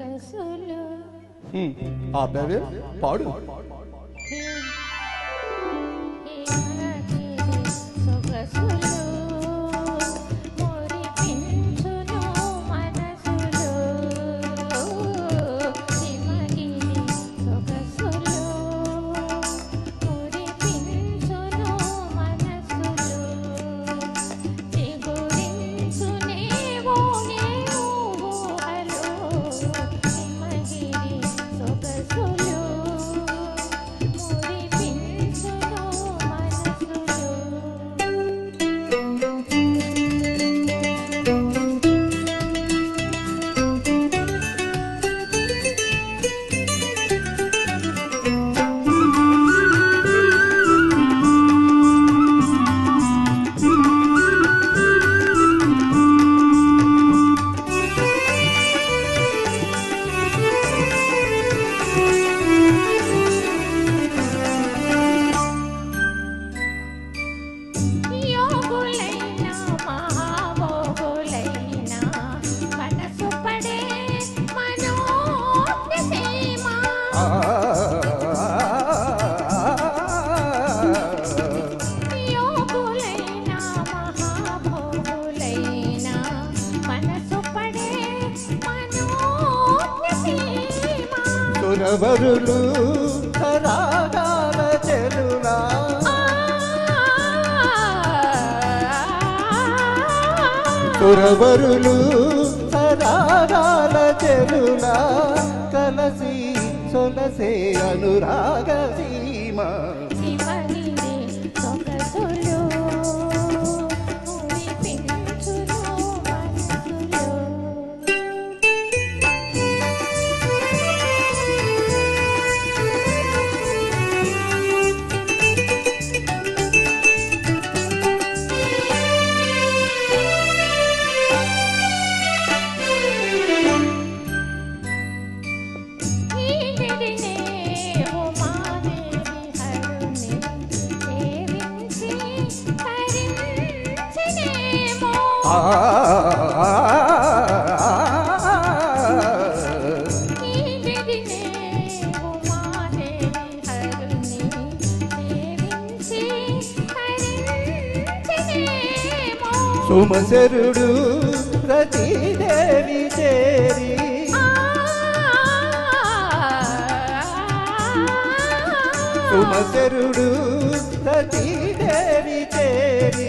கசுலு ம் ஆபவே பாடு సురవరులు రాగాల చెలులా సురవరులు రాగాల చెలులా కలసి సొలసే అనురాగ సుమసరుడు రతీదేవి చేరి. సుమసరుడు రతీదేవి చేరి.